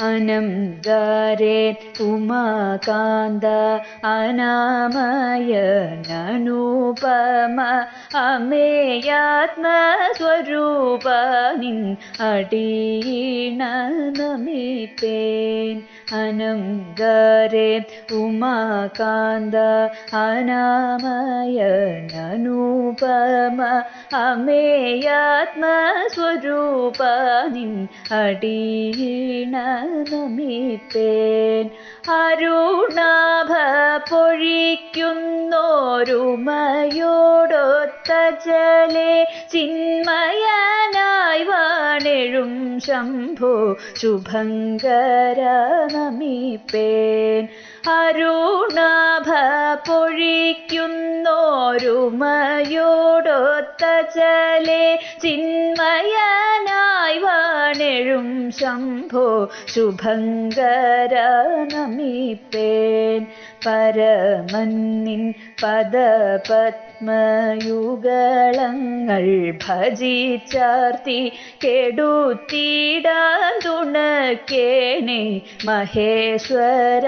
അനംഗാരേ ഉമാകാന്ത അനാമയ നനൂപമ അമേയാത്മസ്വരൂപ നിൻ അടീണ നമിപ്പേൻ ഉമാകാന്ത അനാമയ നനൂപമ അമേയാത്മസ്വരൂപ നിൻ അടീണ നമിപ്പേൻ അരുണാഭ പൊഴിക്കുന്നോരുമയോടൊത്ത ജലേ ചിന്മയനായി വാണെഴും ശംഭോ ശുഭങ്കര നമിപ്പേൻ അരുണാഭ പൊഴിക്കുന്നോരുമയോടൊത്ത ജലേ ചിന്മയനായി വാണെഴും ശംഭോ ശുഭങ്കര നമിപ്പേൻ പരമന്നിൻ പദപത്മയുഗളങ്ങൾ ഭജിച്ചാർത്തി കെടുത്തിടാൻ തുണക്കേണേ മഹേശ്വര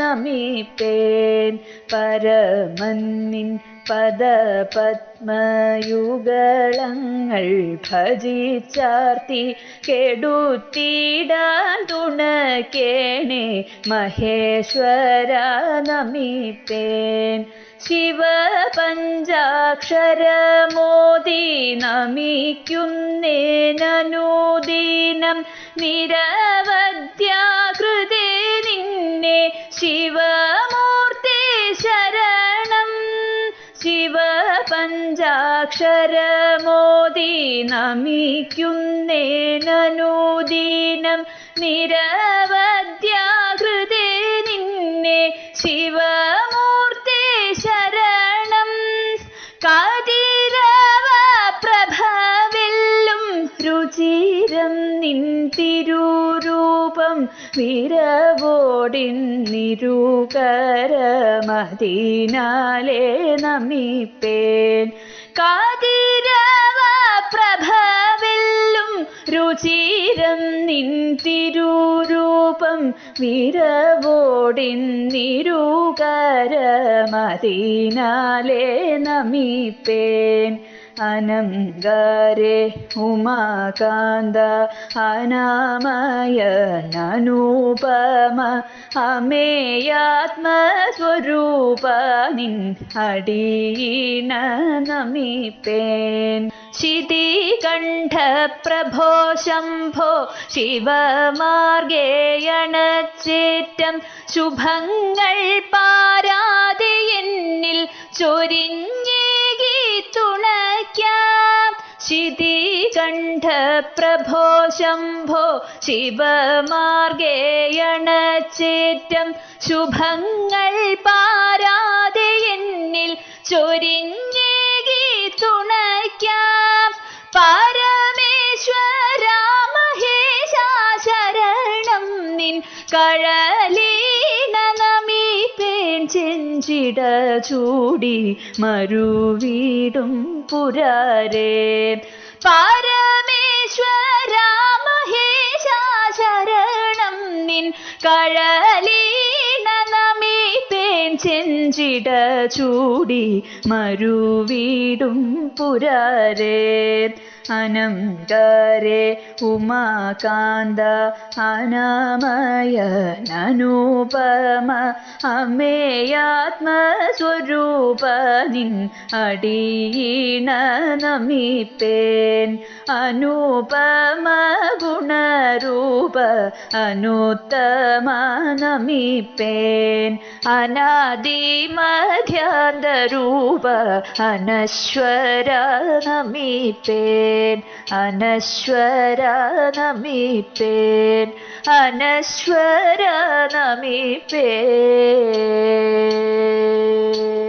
നമീപ്പേൻ പരമന്നിൻ പദപത്മയുഗളങ്ങൾ ഭജിച്ചാർത്തി കെടുത്തിടാൻ തുണക്കേണേ മഹേശ്വര നമിപ്പേൻ. ശിവപഞ്ചാക്ഷരമോദി നമിക്കുന്നേനൂദീനം നിരവധ്യാകൃതേ നിന്നെ ശിവപഞ്ചാക്ഷരമോദി നമിക്കുന്നേനൂദീനം നിരവധ്യാകൃതേ നിന്നെ ശിവമൂർത്തി ശരണം. കാതിരവ നിൻ തിരുരൂപം വിരവോടിൻ നിരൂകരമതിനാലേ നമിപ്പേൻ. കാതിരവ പ്രഭവെല്ലും രുചിരം നിൻ തിരുരൂപം വിരവോടിൻ നിരൂകരമതിനാലേ നമിപ്പേൻ. അനങ്കാരേ ഉമാകാന്ത അനാമയ നനൂപമ അമേയാത്മസ്വരൂപ നിൻ അടീന നമിപ്പേൻ ശിതികണ്ഠപ്രഭോ ശംഭോ ശിവമാർഗേയണച്ചേറ്റം ശുഭങ്ങൾ പാരാതെ എന്നിൽ ചൊരിഞ്ഞേകി തുണയ്ക്കാം ശിതികണ്ഠപ്രഭോ ശംഭോ ശിവമാർഗേയണചേറ്റം ശുഭങ്ങൾ പാരാതെ എന്നിൽ ചൊരിഞ്ഞേകി തുണയ്ക്കാം പരമേശ്വര മഹേശ ശരണം നിൻ കഴല ചെഞ്ചിട ചൂടി മരുവീടും പുരാരേ. പരമേശ്വര മഹേശ ശരണം നിൻ കഴലീണ ചെഞ്ചിട ചൂടി മരുവീടും പുരാരേ. അനന്തരേ ഉമാകാന്ത അനാമയ നനൂപമ. അമേയാത്മസ്വരൂപ നിൻ അടിയീണ നമിപ്പേൻ. അനുപമ ഗുണരൂപ അനുത്തമ നമിപ്പേൻ. അനാദിമധ്യാന്തരൂപ അനശ്വര നമിപ്പേൻ. അനശ്വര നമിപ്പേൻ അനശ്വര നമിപ്പേൻ